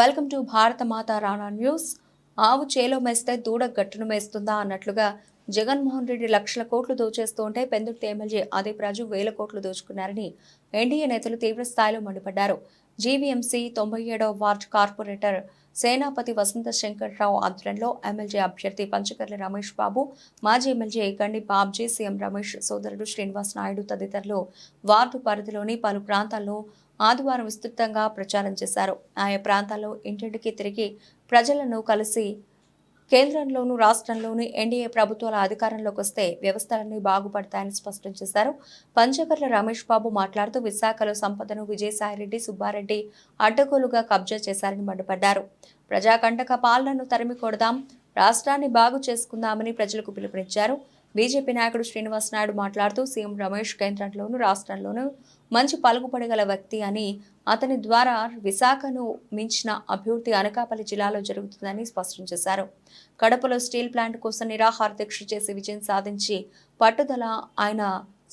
Welcome to భారత మాత Rana news. ఆవు చేలో మేస్తే దూడ గట్టును మేస్తుందా అన్నట్లుగా జగన్మోహన్ రెడ్డి లక్షల కోట్లు దోచేస్తూ ఉంటే పెందుర్తి ఎమ్మెల్యే ఆదిప్ రాజు వేల కోట్లు దోచుకున్నారని ఎన్డీఏ నేతలు తీవ్రస్థాయిలో మండిపడ్డారు. జీవీఎంసీ తొంభై ఏడవ వార్డు కార్పొరేటర్ సేనాపతి వసంత శంకర్రావు ఆధ్వర్యంలో ఎమ్మెల్యే అభ్యర్థి పంచకర్ల రమేష్ బాబు మాజీ ఎమ్మెల్యే గండి బాబ్జీ సీఎం రమేష్ సోదరుడు శ్రీనివాస్ నాయుడు తదితరులు వార్డు పరిధిలోని పలు ప్రాంతాల్లో ఆదివారం విస్తృతంగా ప్రచారం చేశారు. ఆయా ప్రాంతాల్లో ఇంటింటికి తిరిగి ప్రజలను కలిసి కేంద్రంలోనూ రాష్ట్రంలోనూ ఎన్డీఏ ప్రభుత్వాల అధికారంలోకి వస్తే వ్యవస్థలన్నీ బాగుపడతాయని స్పష్టం చేశారు. పంచకర్ల రమేష్ బాబు మాట్లాడుతూ విశాఖలో సంపదను విజయసాయిరెడ్డి సుబ్బారెడ్డి అడ్డగోలుగా కబ్జా చేశారని మండిపడ్డారు. ప్రజాకంటక పాలనను తరిమి కొడదాం రాష్ట్రాన్ని బాగు చేసుకుందామని ప్రజలకు పిలుపునిచ్చారు. బీజేపీ నాయకుడు శ్రీనివాస్ నాయుడు మాట్లాడుతూ సీఎం రమేష్ కేంద్రంలోనూ రాష్ట్రంలోనూ మంచి పలుకుబడగల వ్యక్తి అని అతని ద్వారా విశాఖను మించిన అభివృద్ధి అనకాపల్లి జిల్లాలో జరుగుతుందని స్పష్టం చేశారు. కడపలో స్టీల్ ప్లాంట్ కోసం నిరాహార దీక్ష చేసి విజయం సాధించి పట్టుదల ఆయన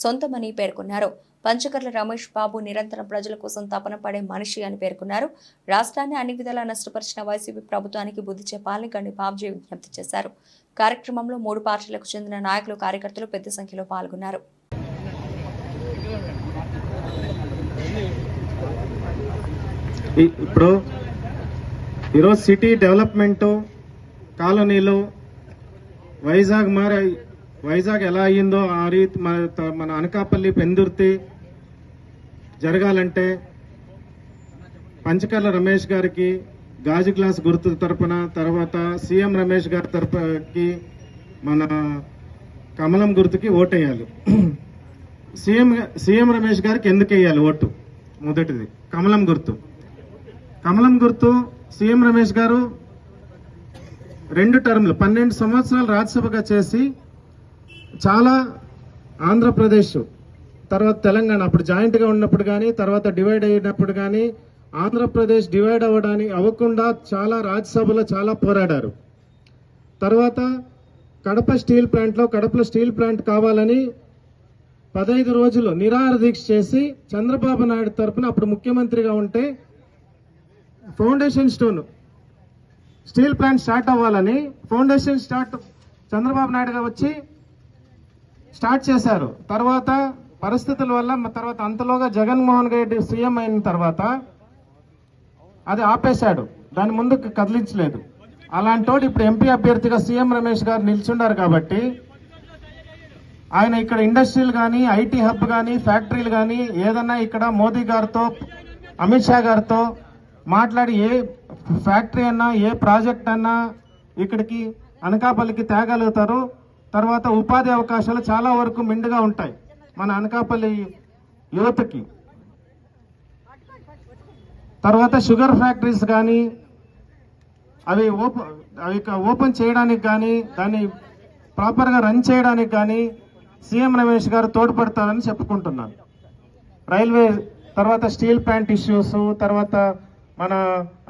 సొంతమని పేర్కొన్నారు. పంచకర్ల రమేష్ బాబు నిరంతరం ప్రజల కోసం తపన పడే మనిషి అని పేర్కొన్నారు. రాష్ట్రాన్ని అన్ని విధాలా నష్టపరిచిన వైసీపీ ప్రభుత్వానికి బుద్ధి చెప్పాలని గండి బాబ్జీ విజ్ఞప్తి చేశారు. కార్యక్రమంలో మూడు పార్టీలకు చెందిన నాయకులు కార్యకర్తలు పెద్ద సంఖ్యలో పాల్గొన్నారు. ఇప్పుడు ఈరోజు సిటీ డెవలప్మెంట్ కాలనీలో వైజాగ్ మరి వైజాగ్ ఎలా అయ్యిందో ఆ రీతి మన త- మన అనకాపల్లి పెందుర్తి జరగాలంటే పంచకర్ల రమేష్ గారికి గాజు గ్లాస్ గుర్తు తరపున తర్వాత సీఎం రమేష్ గారి తరపుకి మన కమలం గుర్తుకి ఓటేయాలి. సీఎం సీఎం రమేష్ గారికి ఎందుకు వేయాలి ఓటు? మొదటిది. కమలం గుర్తు. కమలం గుర్తు సీఎం రమేష్ గారు రెండు టర్మ్లు పన్నెండు సంవత్సరాలు రాజ్యసభగా చేసి చాలా ఆంధ్రప్రదేశ్ తర్వాత తెలంగాణ అప్పుడు జాయింట్గా ఉన్నప్పుడు కానీ తర్వాత డివైడ్ అయినప్పుడు కానీ ఆంధ్రప్రదేశ్ డివైడ్ అవ్వడానికి అవ్వకుండా చాలా రాజ్యసభలో చాలా పోరాడారు. తర్వాత కడప స్టీల్ ప్లాంట్లో కడపలో స్టీల్ ప్లాంట్ కావాలని పదహైదు రోజులు నిరాహార దీక్ష చేసి చంద్రబాబు నాయుడు తరపున అప్పుడు ముఖ్యమంత్రిగా ఉంటే foundation stone steel plant start అవ్వాలని ఫౌండేషన్ స్టార్ట్ చంద్రబాబు నాయుడుగా వచ్చి స్టార్ట్ చేశారు. తర్వాత పరిస్థితుల వల్ల తర్వాత అంతలోగా జగన్మోహన్ రెడ్డి సీఎం అయిన తర్వాత అది ఆపేశాడు. దాని ముందుకు కదిలించలేదు. అలాంటోడు ఇప్పుడు ఎంపీ అభ్యర్థిగా సీఎం రమేష్ గారు నిల్చున్నారు కాబట్టి ఆయన ఇక్కడ ఇండస్ట్రీలు కానీ ఐటీ హబ్ కానీ ఫ్యాక్టరీలు కానీ ఏదన్నా ఇక్కడ మోదీ గారితో అమిత్ షా గారితో మాట్లాడి ఏ ఫ్యాక్టరీ అన్నా ఏ ప్రాజెక్ట్ అన్నా ఇక్కడికి అనకాపల్లికి తేగలుగుతారు. తర్వాత ఉపాధి అవకాశాలు చాలా వరకు మిండుగా ఉంటాయి. మన అనకాపల్లి యువతకి. తర్వాత షుగర్ ఫ్యాక్టరీస్ కానీ అవి ఓపెన్ అవి ఓపెన్ చేయడానికి కానీ దాన్ని ప్రాపర్గా రన్ చేయడానికి కానీ సీఎం రమేష్ గారు తోడ్పడతారని చెప్పుకుంటున్నాను. రైల్వే తర్వాత స్టీల్ ప్లాంట్ ఇష్యూస్ తర్వాత మన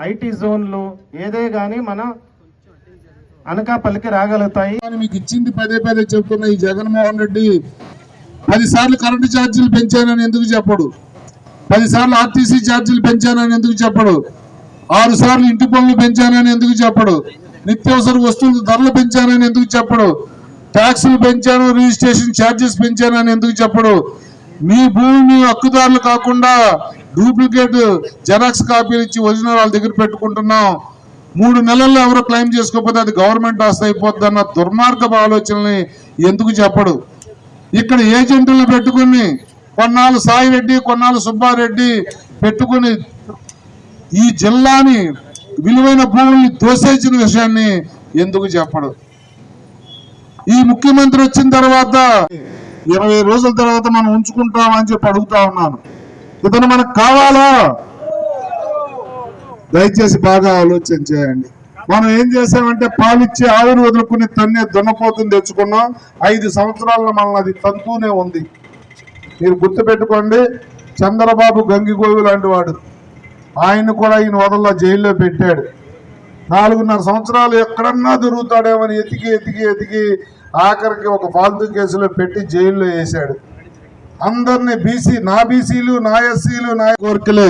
ఐటీ జోన్లు ఏదే కానీ మన అనకాపల్లికి రాగలుగుతాయి. అని మీకు ఇచ్చింది పదే పదే చెప్తున్న ఈ జగన్మోహన్ రెడ్డి పదిసార్లు కరెంటు ఛార్జీలు పెంచానని ఎందుకు చెప్పడు? పది సార్లు ఆర్టీసీ ఛార్జీలు పెంచానని ఎందుకు చెప్పడు? ఆరు సార్లు ఇంటి పనులు పెంచానని ఎందుకు చెప్పడు? నిత్యావసర వస్తువులు ధరలు పెంచానని ఎందుకు చెప్పడు? ట్యాక్సులు పెంచాను రిజిస్ట్రేషన్ ఛార్జెస్ పెంచానని ఎందుకు చెప్పడు? మీ భూమి హక్కుదారులు కాకుండా డూప్లికేట్ జెరాక్స్ కాపీలు ఇచ్చి ఒరిజినల్ వాళ్ళ దగ్గర పెట్టుకుంటున్నాం. మూడు నెలల్లో ఎవరో క్లెయిమ్ చేసుకోకపోతే అది గవర్నమెంట్ ఆస్తి అయిపోద్ది అన్న దుర్మార్గపు ఆలోచనని ఎందుకు చెప్పడు? ఇక్కడ ఏజెంట్లను పెట్టుకుని కొన్నాళ్ళు సాయిరెడ్డి కొన్నాళ్ళు సుబ్బారెడ్డి పెట్టుకుని ఈ జిల్లాని విలువైన భూముల్ని దోసేసిన విషయాన్ని ఎందుకు చెప్పడు? ఈ ముఖ్యమంత్రి వచ్చిన తర్వాత ఇరవై రోజుల తర్వాత మనం ఉంచుకుంటామని చెప్పి అడుగుతా ఉన్నాను. ఇతను మనకు కావాలా? దయచేసి బాగా ఆలోచన చేయండి. మనం ఏం చేసామంటే పాలిచ్చి ఆవిరి వదులుకుని తన్నే దున్నపోతుంది తెచ్చుకున్నాం. ఐదు సంవత్సరాల్లో మనల్ని అది తంతూనే ఉంది. మీరు గుర్తుపెట్టుకోండి చంద్రబాబు గంగిగోవి లాంటి వాడు. ఆయన కూడా ఈయన వదల్లో జైల్లో పెట్టాడు. నాలుగున్నర సంవత్సరాలు ఎక్కడన్నా దొరుకుతాడేమని ఎతికి ఎతికి ఎతికి ఆఖరికి ఒక ఫాల్తూ కేసులో పెట్టి జైల్లో వేశాడు. అందరినీ బీసీ నా బీసీలు నా ఎస్సీలు నా కోరికలే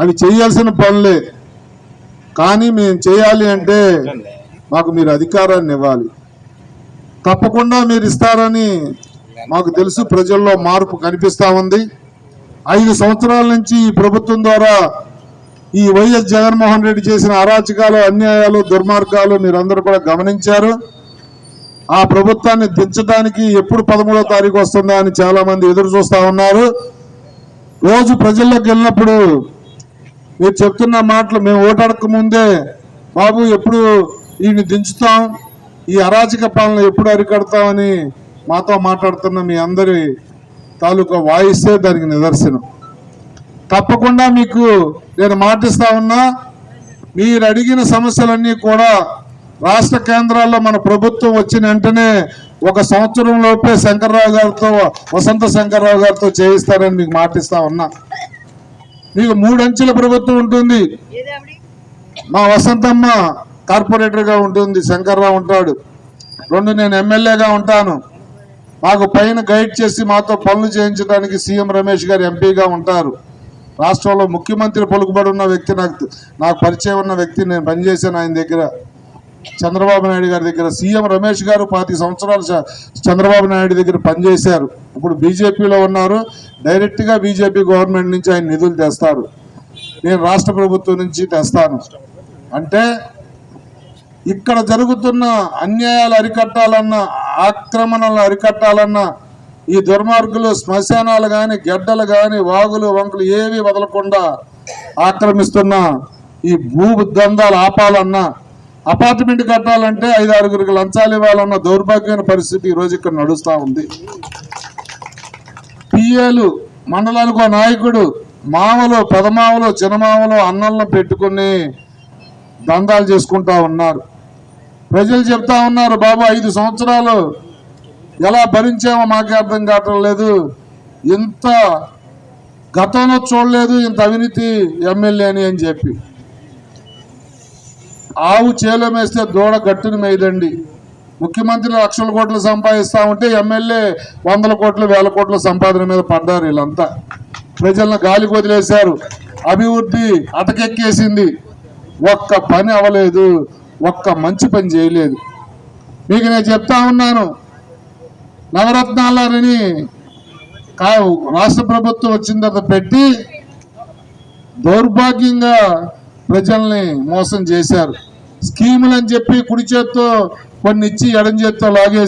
అవి చేయాల్సిన పనులే. కానీ మేము చేయాలి అంటే మాకు మీరు అధికారాన్ని ఇవ్వాలి. తప్పకుండా మీరు ఇస్తారని మాకు తెలుసు ప్రజల్లో మార్పు కనిపిస్తా ఉంది. ఐదు సంవత్సరాల నుంచి ఈ ప్రభుత్వం ద్వారా ఈ వైఎస్ జగన్మోహన్ రెడ్డి చేసిన అరాచకాలు అన్యాయాలు దుర్మార్గాలు మీరందరూ కూడా గమనించారు. ఆ ప్రభుత్వాన్ని దించడానికి ఎప్పుడు పదమూడో తారీఖు వస్తుందా అని చాలా మంది ఎదురు చూస్తా ఉన్నారు. రోజు ప్రజల్లోకి వెళ్ళినప్పుడు మీరు చెప్తున్న మాటలు మేము ఓటాడక ముందే బాబు ఎప్పుడు ఈయన్ని దించుతాం? ఈ అరాచక పాలన ఎప్పుడు అరికడతామని మాతో మాట్లాడుతున్న మీ అందరి తాలూకా వాయిస్తే దానికి నిదర్శనం. తప్పకుండా మీకు నేను మాటిస్తా ఉన్నా మీరు అడిగిన సమస్యలన్నీ కూడా రాష్ట్ర కేంద్రాల్లో మన ప్రభుత్వం వచ్చిన వెంటనే ఒక సంవత్సరం లోపే శంకర్రావు గారితో వసంత శంకర్రావు గారితో చేయిస్తారని మీకు మాటిస్తా ఉన్నా. మీకు మూడంచెల ప్రభుత్వం ఉంటుంది. మా వసంతమ్మ కార్పొరేటర్గా ఉంటుంది శంకర్రావు ఉంటాడు. రెండు నేను ఎమ్మెల్యేగా ఉంటాను. మాకు పైన గైడ్ చేసి మాతో పనులు చేయించడానికి సీఎం రమేష్ గారు ఎంపీగా ఉంటారు. రాష్ట్రంలో ముఖ్యమంత్రి పలుకుబడి ఉన్న వ్యక్తి నాకు నాకు పరిచయం ఉన్న వ్యక్తి నేను పనిచేశాను ఆయన దగ్గర. చంద్రబాబు నాయుడు గారి దగ్గర సీఎం రమేష్ గారు పాతి సంవత్సరాలు చ- చంద్రబాబు నాయుడు దగ్గర పనిచేశారు. ఇప్పుడు బీజేపీలో ఉన్నారు. డైరెక్ట్గా బీజేపీ గవర్నమెంట్ నుంచి ఆయన నిధులు తెస్తారు. నేను రాష్ట్ర ప్రభుత్వం నుంచి తెస్తాను. అంటే ఇక్కడ జరుగుతున్న అన్యాయాలు అరికట్టాలన్నా ఆక్రమణలు అరికట్టాలన్నా ఈ దుర్మార్గులు శ్మశానాలు కానీ గెడ్డలు కానీ వాగులు వంకులు ఏవి వదలకుండా ఆక్రమిస్తున్న ఈ భూ దందాలు ఆపాలన్నా అపార్ట్మెంట్ కట్టాలంటే ఐదు ఆరుగురికి లంచాలు ఇవ్వాలన్న దౌర్భాగ్యమైన పరిస్థితి ఈ రోజు ఇక్కడ నడుస్తూ ఉంది. పిఏలు మండలానికి ఒక నాయకుడు మామలో పదమామలో చిన్నమామలో అన్నలను పెట్టుకుని దందాలు చేసుకుంటా ఉన్నారు. ప్రజలు చెప్తా ఉన్నారు బాబు ఐదు సంవత్సరాలు ఎలా భరించామో మాకే అర్థం కావటం లేదు. ఇంత గతంలో చూడలేదు ఇంత అవినీతి ఎమ్మెల్యే అని అని చెప్పి. ఆవు చేలో మేస్తే దూడ గట్టును మేయదండి. ముఖ్యమంత్రి లక్షల కోట్లు సంపాదిస్తా ఉంటే ఎమ్మెల్యే వందల కోట్లు వేల కోట్ల సంపాదన మీద పడ్డారు వీళ్ళంతా. ప్రజలను గాలికి వదిలేశారు అభివృద్ధి అటకెక్కేసింది. ఒక్క పని అవ్వలేదు. ఒక్క మంచి పని చేయలేదు. మీకు నేను చెప్తా ఉన్నాను. నవరత్నాలని రాష్ట్ర ప్రభుత్వం వచ్చిన తర్వాత పెట్టి దౌర్భాగ్యంగా ప్రజల్ని మోసం చేశారు. స్కీములు అని చెప్పి కుడి చేత్తో కొన్ని ఇచ్చి ఎడం చేత్తో లాగే